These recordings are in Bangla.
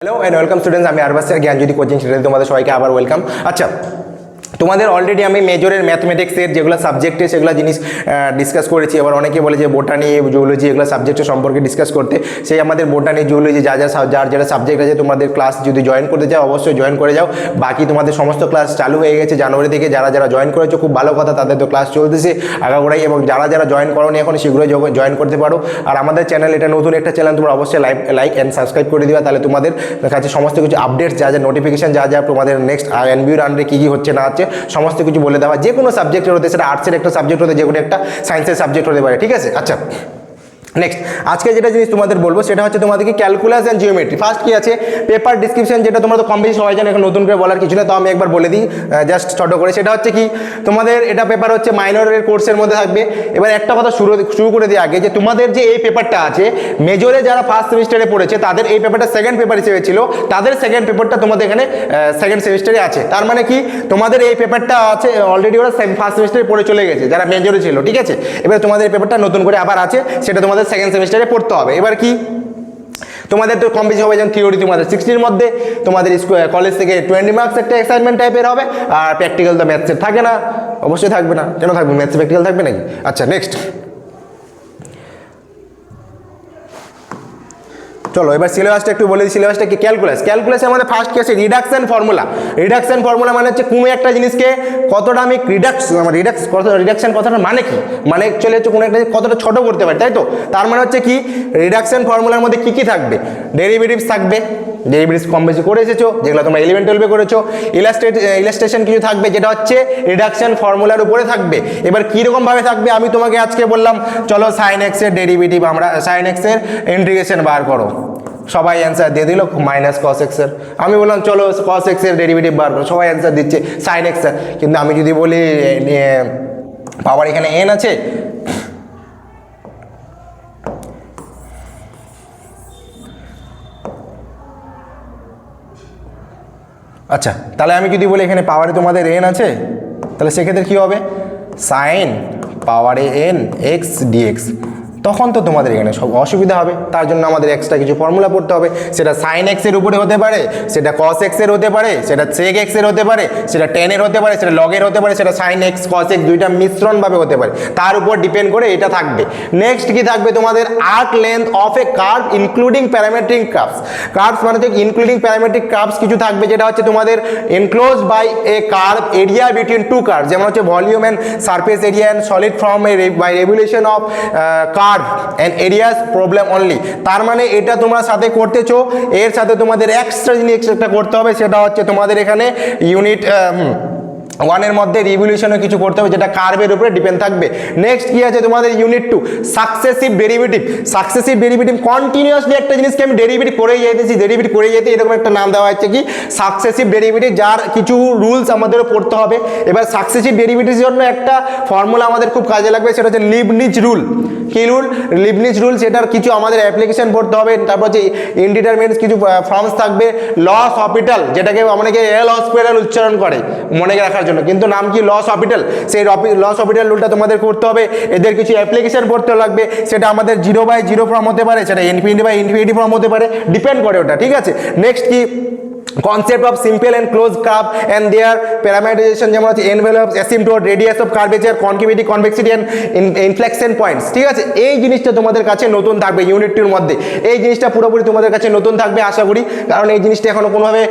হ্যালো অ্যান্ড ওয়েলকাম স্টুডেন্টস আমি আরবাসের জ্ঞানজ্যোতি কোচিং সেন্টারে তোমাদের সবাইকে আবার ওয়েলকাম আচ্ছা তোমাদের অলরেডি আমি মেজরের ম্যাথমেটিক্সের যেগুলো সাবজেক্টে সেগুলো জিনিস ডিসকাস করেছি। এবার অনেকে বলে যে বোটানি জুওলজি এগুলো সাবজেক্টের সম্পর্কে ডিসকাস করতে। সেই আমাদের বোটানি জুওলজি যা যা যার যারা সাবজেক্ট আছে, তোমাদের ক্লাস যদি জয়েন করতে চাও, অবশ্যই জয়েন করে যাও। বাকি তোমাদের সমস্ত ক্লাস চালু হয়ে গেছে জানুয়ারি থেকে। যারা যারা জয়েন করেছ, খুব ভালো কথা, তাদের তো ক্লাস চলতেছে আগাগোড়াই। এবং যারা যারা জয়েন করোনি এখন, শীঘ্রই জয়েন করতে পারো। আর আমাদের চ্যানেল এটা নতুন একটা চ্যানেল তোমরা অবশ্যই লাইক লাইক অ্যান্ড সাবস্ক্রাইব করে দিবা। তাহলে তোমাদের কাছে সমস্ত কিছু আপডেটস যা যা নোটিফিকেশান যা যা তোমাদের নেক্সট এনবিউর আন্ডারে কী কী হচ্ছে না হচ্ছে, সমস্ত কিছু বলে দেওয়া যে কোনো সাবজেক্টের হতে, সেটা আর্টসের একটা সাবজেক্ট হতে যে কোনো একটা সায়েন্সের সাবজেক্ট হতে পারে, ঠিক আছে? আচ্ছা। নেক্সট আজকে যেটা জিনিস তোমাদের বলব, সেটা হচ্ছে তোমাদেরকে ক্যালকুলাস অ্যান্ড জিওমেট্রি ফার্স্ট কি আছে? পেপার ডিসক্রিপশন যেটা তোমরা তো কম বেশি সবাই জানো, এখন নতুন করে বলার কিছু না তো আমি একবার বলে দিই জাস্ট ছোটো করে। সেটা হচ্ছে কি, তোমাদের এটা পেপার হচ্ছে মাইনরের কোর্সের মধ্যে থাকবে। এবার একটা কথা শুরু শুরু করে দিই আগে, যে তোমাদের যে এই পেপারটা আছে মেজরে যারা ফার্স্ট সেমিস্টারে পড়েছে, তাদের এই পেপারটা সেকেন্ড পেপার হিসেবে ছিল। তাদের সেকেন্ড পেপারটা তোমাদের এখানে সেকেন্ড সেমিস্টারে আছে। তার মানে কি, তোমাদের এই পেপারটা আছে অলরেডি ওরা ফার্স্ট সেমিস্টারে পড়ে চলে গেছে, যারা মেজরে ছিল, ঠিক আছে? এবার তোমাদের এই পেপারটা নতুন করে আবার আছে, সেটা তোমাদের সেকেন্ড সেমিস্টারে পড়তে হবে। এবার কি? তোমাদের তো কম বেশি হবে যেমন থিওরি তোমাদের সিক্সটির মধ্যে, তোমাদের কলেজ থেকে টোয়েন্টি মার্কস একটা এক্সাইটমেন্ট টাইপের হবে, আর প্র্যাকটিক্যাল তো ম্যাথসের থাকে না। অবশ্যই থাকবে না। কেন থাকবে? ম্যাথস প্র্যাকটিক্যাল থাকবে নাকি? আচ্ছা নেক্সট চলো, এবার সিলেবাসটা একটু বলে দিই সিলেবাসটা কি ক্যালকুলাস ক্যালকুলাসে আমাদের ফার্স্ট আছে? রিডাকশন ফর্মুলা রিডাকশন ফর্মুলা মানে হচ্ছে কোনো একটা জিনিসকে কতটা আমি রিডাক্স রিডাক্স রিডাকশন কথাটা মানে কি? মানে অ্যাকচুয়ালি হচ্ছে কোনো একটা কতটা ছোট করতে পারি, তাই তো? তার মানে হচ্ছে কি রিডাকশন ফর্মুলার মধ্যে কি কি থাকবে? ডেরিভেটিভস থাকবে। ডেরিভেটিভস কম বেশি করে এসেছ, যেগুলো তোমরা ইলেভেন টুয়েলভে করেছ। ইলাস্ট্রেট ইলাস্ট্রেশন কিছু থাকবে, যেটা হচ্ছে রিডাকশন ফর্মুলার উপরে থাকবে। এবার কীরকমভাবে থাকবে? আমি তোমাকে আজকে বললাম, চলো সাইন এক্সের ডেরিভেটিভ আমরা সাইন এক্সের ইন্টিগ্রেশন বার করো। সবাই অ্যান্সার দিয়ে দিল মাইনাস কস এক্সের আমি বললাম, চলো কস এক্সের ডেরিভেটিভ বার করো। সবাই অ্যান্সার দিচ্ছে সাইন এক্সের কিন্তু আমি যদি বলি পাওয়ার এখানে এন আছে। আচ্ছা তাহলে আমি যদি বলি, এখানে পাওয়ারে তোমাদের এন আছে, তাহলে সেক্ষেত্রে কী হবে? সাইন পাওয়ারে এন এক্স ডিএক্স তখন তো তোমাদের এখানে সব অসুবিধা হবে। তার জন্য আমাদের এক্সট্রা কিছু ফর্মুলা পড়তে হবে। সেটা সাইন এক্সের উপরে হতে পারে, সেটা কস এক্সের হতে পারে, সেটা সেক এক্সের হতে পারে, সেটা টেনের হতে পারে, সেটা লগের হতে পারে, সেটা সাইন এক্স কস এক্স দুইটা মিশ্রণভাবে হতে পারে। তার উপর ডিপেন্ড করে এটা থাকবে। নেক্সট কি থাকবে তোমাদের? Arc length of a curve including parametric curves curves মানে হচ্ছে ইনক্লুডিং প্যারামেট্রিক কার্ভস কিছু থাকবে যেটা হচ্ছে তোমাদের enclose by a curve area between two curve যেমন হচ্ছে volume and surface area and solid from by regulation of curve and areas problem only তার মানে এটা তোমার সাথে করতেছো, এর সাথে তোমাদের এক্সট্রা জিনিস একটা করতে হবে, সেটা হচ্ছে তোমাদের এখানে ইউনিট ওয়ানের মধ্যে রিভলিউশনে কিছু করতে হবে, যেটা কার্ভের উপরে ডিপেন্ড থাকবে। নেক্সট কি আছে তোমাদের? Unit two successive derivative successive derivative continuously একটা জিনিসকে আমি ডেরিভেটিভ করেই যেতেছি ডেরিভেটিভ করে যেতে এরকম একটা নাম দেওয়া হচ্ছে কি? সাকসেসিভ ডেরিভেটিভ যার কিছু রুলস আমাদেরও পড়তে হবে। এবার সাকসেসিভ ডেরিভেটিভের জন্য একটা ফর্মুলা আমাদের খুব কাজে লাগবে, সেটা হচ্ছে লিবনিজ রুল কি রুল লিবনিজ রুল সেটার কিছু আমাদের অ্যাপ্লিকেশন পড়তে হবে, তারপর হচ্ছে ইনডিটারমিনেন্স কিছু ফর্মস থাকবে। লস হসপিটাল যেটাকে অনেকে এল হসপিটাল উচ্চারণ করে, মনে রাখার জন্য। কিন্তু নাম কি লস হসপিটাল সেই লস হসপিটাল রুলটা তোমাদের করতে হবে। এদের কিছু অ্যাপ্লিকেশন পড়তে লাগবে। সেটা আমাদের জিরো বাই জিরো ফর্ম হতে পারে, সেটা ইনফিনিটি বাই ইনফিনিটি ফর্ম হতে পারে। ডিপেন্ড করে ওটা, ঠিক আছে? নেক্সট কি? Concept of simple and close curve and their parameterization যেমন envelopes, asymptote, radius of curvature, concavity, convexity and in- inflection points ঠিক আছে? এই জিনিসটা তোমাদের কাছে নতুন থাকবে ইউনিট টুর মধ্যে। এই জিনিসটা পুরোপুরি তোমাদের কাছে নতুন থাকবে, আশা করি। কারণ এই জিনিসটা এখনও কোনোভাবে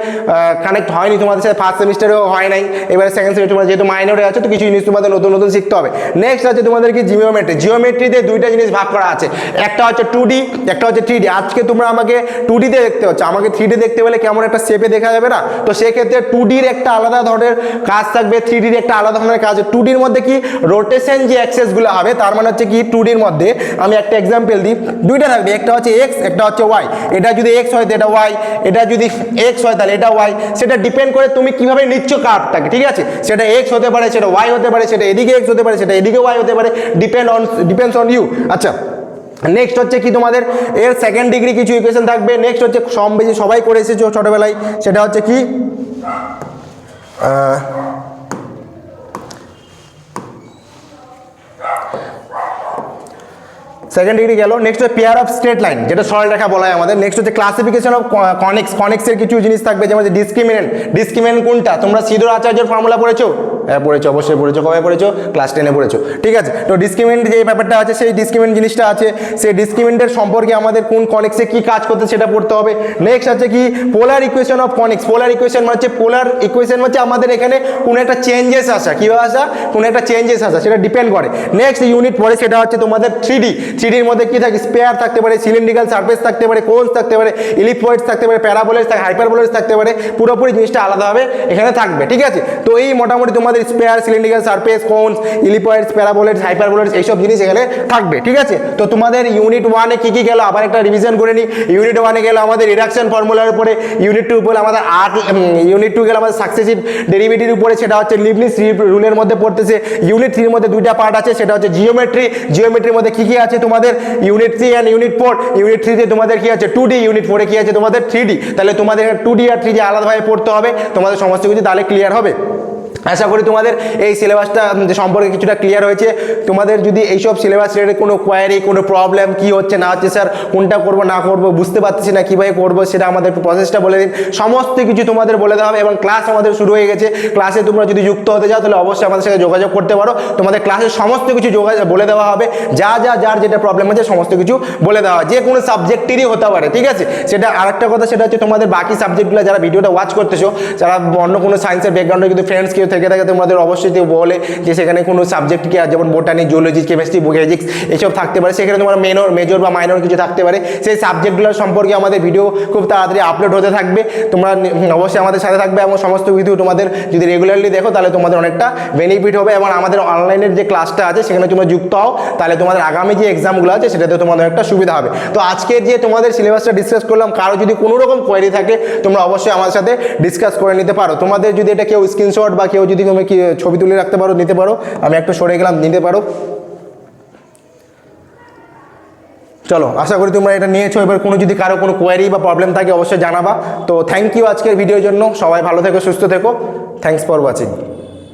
কানেক্ট হয়নি তোমাদের সাথে। ফার্স্ট সেমিস্টারেও হয় নাই। এবারে সেকেন্ড সেমিস্টার তোমরা যেহেতু মাইনরে আছে, তো কিছু জিনিস তোমাদের নতুন নতুন শিখতে হবে। নেক্সট আছে তোমাদের কি জিওমেট্রি জিওমেট্রিতে দুইটা জিনিস ভাগ করা আছে। একটা হচ্ছে টু একটা হচ্ছে থ্রি আজকে তোমরা আমাকে টু দেখতে হচ্ছে। আমাকে থ্রি দেখতে হলে কেমন একটা শেপে দেখা যাবে না? তো সেক্ষেত্রে টু ডির একটা আলাদা ধরনের কাজ থাকবে থ্রি ডির একটা আলাদা ধরনের কাজ। টু ডির মধ্যে কি? রোটেশন যে অ্যাক্সেসগুলো হবে, তার মানে হচ্ছে কি টু ডির মধ্যে আমি একটা এক্সাম্পল দিই। দুইটা থাকবে, একটা হচ্ছে এক্স একটা হচ্ছে ওয়াই এটা যদি এক্স হয় এটা ওয়াই এটা যদি এক্স হয়, তাহলে এটা ওয়াই সেটা ডিপেন্ড করে তুমি কীভাবে নিচ্ছ কার্ভটাকে ঠিক আছে? সেটা এক্স হতে পারে, সেটা ওয়াই হতে পারে, সেটা এদিকে এক্স হতে পারে, সেটা এদিকে ওয়াই হতে পারে। Depend on depends on you আচ্ছা নেক্সট হচ্ছে কি তোমাদের? এর সেকেন্ড ডিগ্রি কিছু ইকুয়েশন থাকবে। নেক্সট হচ্ছে কম বেশি সবাই করে এসেছ ছোটোবেলায়। সেটা হচ্ছে কি? সেকেন্ড ডিগ্রি গেল। নেক্সট হচ্ছে পেয়ার অফ স্ট্রেট লাইন যেটা সরল রেখা বলা হয় আমাদের। নেক্সট হচ্ছে ক্লাসিফিকেশন অফ কনেক্স কনেক্সের কিছু জিনিস থাকবে, যেমন ডিসক্রিমিনেন্ট ডিসক্রিমিনেন্ট কোনটা? তোমরা সিধুর আচার্যের ফর্মুলা পড়েছো? পড়েছো, অবশ্যই পড়েছো। কবে পড়েছো? ক্লাস টেনে পড়েছো। ঠিক আছে, তো ডিসক্রিমিনেন্ট যে ব্যাপারটা আছে, সেই ডিসক্রিমিনেন্ট জিনিসটা আছে। সেই ডিসক্রিমিনেন্টের সম্পর্কে আমাদের কোন কনেক্সে কি কাজ করতে সেটা পড়তে হবে। নেক্সট আছে কি? Polar equation of conics polar equation মানে হচ্ছে পোলার ইকুয়েশন হচ্ছে আমাদের এখানে কোনো একটা চেঞ্জেস আসা। কীভাবে আসা? কোনো একটা চেঞ্জেস আসা, সেটা ডিপেন্ড করে। নেক্সট ইউনিট পরে সেটা হচ্ছে তোমাদের থ্রি ডি থ্রি ডির মধ্যে কী থাকে? স্পেয়ার থাকতে পারে সিলিন্ড্রিক্যাল সার্ফেস থাকতে পারে কোনস থাকতে পারে ইলিপয়েডস থাকতে পারে প্যারাবোলেস থাকে হাইপারবোলেস থাকতে পারে। পুরোপুরি জিনিসটা আলাদাভাবে এখানে থাকবে। ঠিক আছে? তো এই মোটামুটি তোমাদের sphere cylindrical surface cones ellipsoids paraboloids hyperboloids এইসব জিনিস এখানে থাকবে, ঠিক আছে? তো তোমাদের ইউনিট ওয়ানে কী কী গেল? আবার একটা রিভিশন করে নিই ইউনিট ওয়ানে গেল আমাদের রিডাকশন ফর্মুলার উপরে ইউনিট টু উপরে আমাদের আট ইউনিট টু গেল আমাদের সাকসেসিভ ডেরিভেটিভ উপরে, সেটা হচ্ছে লিবনিস রুলের মধ্যে পড়তেছে। ইউনিট থ্রির মধ্যে দুইটা পার্ট আছে, সেটা হচ্ছে জিওমেট্রি জিওমেট্রির মধ্যে কী কী আছে তোমাদের? Unit three and unit four unit থ্রিতে তোমাদের কী আছে? টু ডি ইউনিট ফোরে কী আছে? তোমাদের থ্রি ডি তাহলে তোমাদের টু ডি আর থ্রি ডি আলাদাভাবে পড়তে হবে। তোমাদের সমস্ত কিছু তাহলে ক্লিয়ার হবে। আশা করি তোমাদের এই সিলেবাসটা সম্পর্কে কিছুটা ক্লিয়ার হয়েছে। তোমাদের যদি এইসব সিলেবাস রিলেটেড কোনো কোয়ারি কোনো প্রবলেম কি হচ্ছে, না হচ্ছে স্যার কোনটা করব, না করব, বুঝতে পারতেছি না কীভাবে করব, সেটা আমাদের প্রসেসটা বলে দিন। সমস্ত কিছু তোমাদের বলে দেওয়া হবে এবং ক্লাস আমাদের শুরু হয়ে গেছে। ক্লাসে তোমরা যদি যুক্ত হতে চাও, তাহলে অবশ্যই আমাদের সাথে যোগাযোগ করতে পারো। তোমাদের ক্লাসে সমস্ত কিছু যোগাযোগ বলে দেওয়া হবে। যা যা, যার যেটা প্রবলেম আছে, সমস্ত কিছু বলে দেওয়া হয়। যে কোনো সাবজেক্টেরই হতে পারে, ঠিক আছে? সেটা আরেকটা কথা, সেটা হচ্ছে তোমাদের বাকি সাবজেক্টগুলো যারা ভিডিওটা ওয়াচ করতেছো, যারা অন্য কোনো সায়েন্সের ব্যাকগ্রাউন্ডে কিন্তু ফ্রেন্ডস কেউ থেকে থাকে, তোমাদের অবশ্যই বলে যে সেখানে কোনো সাবজেক্ট কি যেমন বোটানি জিওলজি কেমিস্ট্রি ফিজিক্স এসব থাকতে পারে। সেখানে তোমার মেনর মেজর বা মাইনর কিছু থাকতে পারে। সেই সাবজেক্টগুলোর সম্পর্কে আমাদের ভিডিও খুব তাড়াতাড়ি আপলোড হতে থাকবে। তোমরা অবশ্যই আমাদের সাথে থাকবে এবং সমস্ত কিছু তোমাদের যদি রেগুলারলি দেখো, তাহলে তোমাদের অনেকটা বেনিফিট হবে এবং আমাদের অনলাইনের যে ক্লাসটা আছে, সেখানে তোমরা যুক্ত হও। তাহলে তোমাদের আগামী যে এক্সামগুলো আছে, সেটাতে তোমাদের একটা সুবিধা হবে। তো আজকের যে তোমাদের সিলেবাসটা ডিসকাস করলাম, কারও যদি কোনো রকম কোয়ারি থাকে, তোমরা অবশ্যই আমার সাথে ডিসকাস করে নিতে পারো। তোমাদের যদি এটা কেউ স্ক্রিনশট বা কেউ যদি তুমি কি ছবি তুলে রাখতে পারো, নিতে পারো। আমি একটু সরে গেলাম, নিতে পারো। চলো, আশা করি তোমরা এটা নিয়েছো। এবার কোনো যদি কারও কোনো কোয়ারি বা প্রবলেম থাকে, অবশ্যই জানাবা। তো থ্যাংক ইউ আজকের ভিডিওর জন্য। সবাই ভালো থেকো, সুস্থ থেকো। Thanks for watching